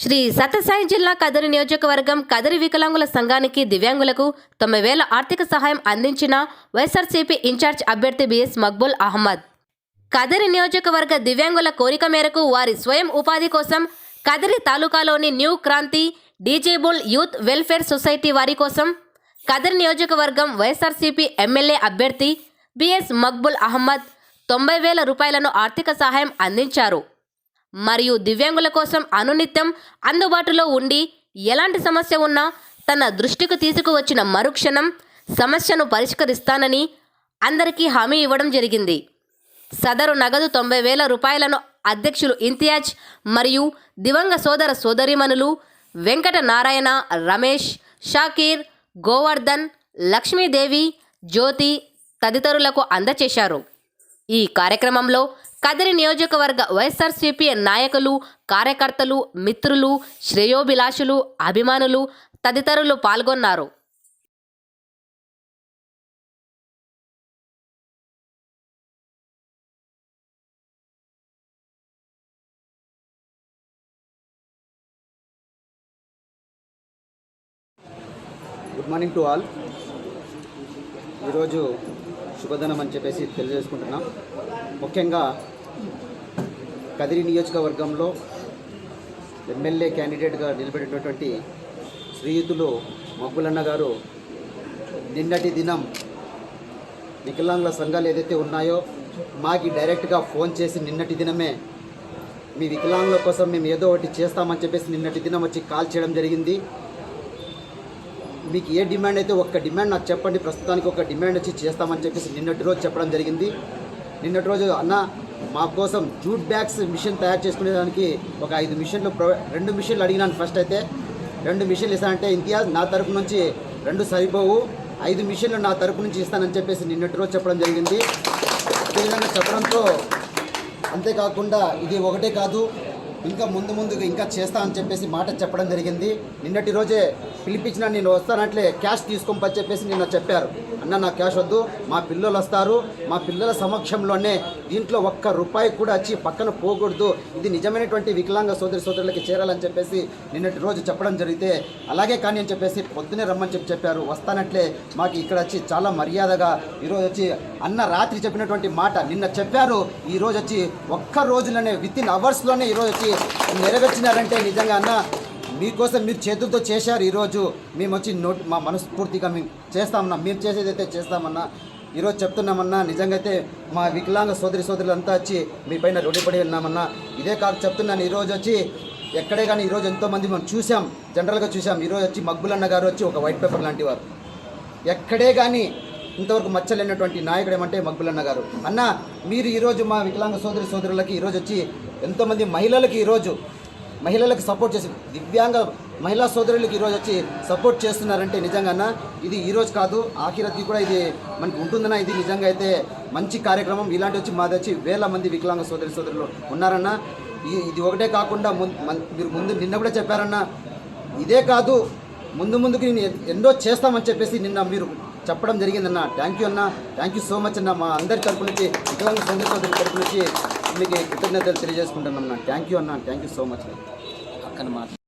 శ్రీ సత్యసాయి జిల్లా కదిరి నియోజకవర్గం కదిరి వికలాంగుల సంఘానికి దివ్యాంగులకు తొమ్మిది వేల ఆర్థిక సహాయం అందించిన వైఎస్ఆర్సీపీ ఇన్ఛార్జ్ అభ్యర్థి బిఎస్ మక్బుల్ అహ్మద్. కదిరి నియోజకవర్గ దివ్యాంగుల కోరిక మేరకు వారి స్వయం ఉపాధి కోసం Kadiri తాలూకాలోని new Kranti disabled youth welfare society వారి కోసం కదిరి నియోజకవర్గం వైఎస్ఆర్సీపీ ఎమ్మెల్యే అభ్యర్థి బిఎస్ మక్బుల్ అహ్మద్ తొంభై వేల రూపాయలను ఆర్థిక సహాయం అందించారు. మరియు దివ్యాంగుల కోసం అనునిత్యం అందుబాటులో ఉండి ఎలాంటి సమస్య ఉన్నా తన దృష్టికి తీసుకువచ్చిన మరుక్షణం సమస్యను పరిష్కరిస్తానని అందరికీ హామీ ఇవ్వడం జరిగింది. సదరు నగదు తొంభై వేల రూపాయలను అధ్యక్షులు ఇంతియాజ్ మరియు దివంగ సోదర సోదరిమణులు వెంకట నారాయణ రమేష్ షాకీర్ గోవర్ధన్ లక్ష్మీదేవి జ్యోతి తదితరులకు అందచేశారు. ఈ కార్యక్రమంలో కదిరి నియోజకవర్గ వైఎస్ఆర్సీపీ నాయకులు కార్యకర్తలు మిత్రులు శ్రేయోభిలాషులు అభిమానులు తదితరులు పాల్గొన్నారు. గుడ్ మార్నింగ్ టు ఆల్ ఈరోజు శుభదనం అని చెప్పేసి తెలియజేసుకుంటున్నాం. ముఖ్యంగా కదిరి నియోజకవర్గంలో ఎమ్మెల్యే క్యాండిడేట్గా నిలబడినటువంటి శ్రీయుతులు మగ్గులన్న గారు నిన్నటి దినం వికలాంగుల సంఘాలు ఏదైతే ఉన్నాయో మాకి డైరెక్ట్గా ఫోన్ చేసి నిన్నటి దినమే మీ వికలాంగుల కోసం మేము ఏదో ఒకటి చేస్తామని చెప్పేసి నిన్నటి దినం వచ్చి కాల్ చేయడం జరిగింది. మీకు ఏ డిమాండ్ అయితే ఒక్క డిమాండ్ నాకు చెప్పండి ప్రస్తుతానికి ఒక డిమాండ్ వచ్చి చేస్తామని చెప్పేసి నిన్నటి రోజు చెప్పడం జరిగింది. నిన్నటి రోజు అన్న మా కోసం జూట్ బ్యాగ్స్ మిషన్ తయారు చేసుకునేదానికి ఒక ఐదు మిషన్లు ప్రొ రెండు మిషన్లు అడిగినాను ఫస్ట్ అయితే. రెండు మిషన్లు ఇస్తానంటే ఇంతియాజ్ నా తరపు నుంచి రెండు సరిపోవు. ఐదు మిషన్లు నా తరపు నుంచి ఇస్తానని చెప్పేసి నిన్నటి రోజు చెప్పడం జరిగింది. అదేవిధంగా చెప్పడంతో అంతేకాకుండా ఇది ఒకటే కాదు ఇంకా ముందు ముందుగా ఇంకా చేస్తా అని చెప్పేసి మాట చెప్పడం జరిగింది. నిన్నటి రోజే పిలిపించిన నేను వస్తానట్లే క్యాష్ తీసుకోమని చెప్పేసి నిన్న చెప్పారు. అన్న నా క్యాష్ వద్దు. మా పిల్లలు వస్తారు. మా పిల్లల సమక్షంలోనే దీంట్లో ఒక్క రూపాయి కూడా వచ్చి పక్కన పోకూడదు. ఇది నిజమైనటువంటి వికలాంగ సోదరి సోదరులకి చేరాలని చెప్పేసి నిన్నటి రోజు చెప్పడం జరిగితే అలాగే కానీ అని చెప్పేసి పొద్దునే రమ్మని చెప్పి చెప్పారు. వస్తానట్లే మాకు ఇక్కడ వచ్చి చాలా మర్యాదగా ఈరోజు వచ్చి అన్న రాత్రి చెప్పినటువంటి మాట నిన్న చెప్పారు. ఈరోజు వచ్చి ఒక్క రోజులోనే విత్ ఇన్ అవర్స్లోనే ఈరోజు వచ్చి నెరవేర్చినారంటే నిజంగా అన్న మీకోసం మీరు చేతులతో చేశారు ఈరోజు. మేము వచ్చి నోట్ మా మనస్ఫూర్తిగా మేము చేస్తామన్నా. మీరు చేసేదైతే చేస్తామన్నా. ఈరోజు చెప్తున్నామన్నా. నిజంగా అయితే మా వికలాంగ సోదరి సోదరులంతా వచ్చి మీ పైన రుణపడి ఉన్నామన్నా. ఇదే కాదు చెప్తున్నాను. ఈరోజు వచ్చి ఎక్కడే కానీ ఈరోజు ఎంతోమంది మనం చూసాం జనరల్గా చూసాం ఈరోజు వచ్చి మగ్గులన్న గారు వచ్చి ఒక వైట్ పేపర్ లాంటి వారు. ఎక్కడే కానీ ఇంతవరకు మచ్చలేనటువంటి నాయకుడు ఏమంటే మగ్గులన్న గారు. అన్న మీరు ఈరోజు మా వికలాంగ సోదరి సోదరులకి ఈరోజు వచ్చి ఎంతోమంది మహిళలకి ఈరోజు మహిళలకు సపోర్ట్ చేసి దివ్యాంగ మహిళా సోదరులకు ఈరోజు వచ్చి సపోర్ట్ చేస్తున్నారంటే నిజంగా ఇది ఈరోజు కాదు ఆఖిరతి కూడా ఇది మనకి ఉంటుందన్న. ఇది నిజంగా అయితే మంచి కార్యక్రమం. ఇలాంటి వచ్చి మాది వచ్చి వేల మంది వికలాంగ సోదరి సోదరులు ఉన్నారన్న. ఇది ఒకటే కాకుండా మీరు ముందు నిన్న కూడా చెప్పారన్న. ఇదే కాదు ముందు ముందుకు నేను ఎన్నో చేస్తామని చెప్పేసి నిన్న మీరు చెప్పడం జరిగిందన్న. థ్యాంక్ యూ అన్న. థ్యాంక్ యూ సో మచ్ అన్న. మా అందరి తరపు నుంచి వికలాంగ సోదరి సోదరుల తరపు నుంచి మీకు కృతజ్ఞతలు తెలియజేసుకుంటున్నాం అన్న. థ్యాంక్ యూ అన్న. థ్యాంక్ యూ సో మచ్ అక్కన మాట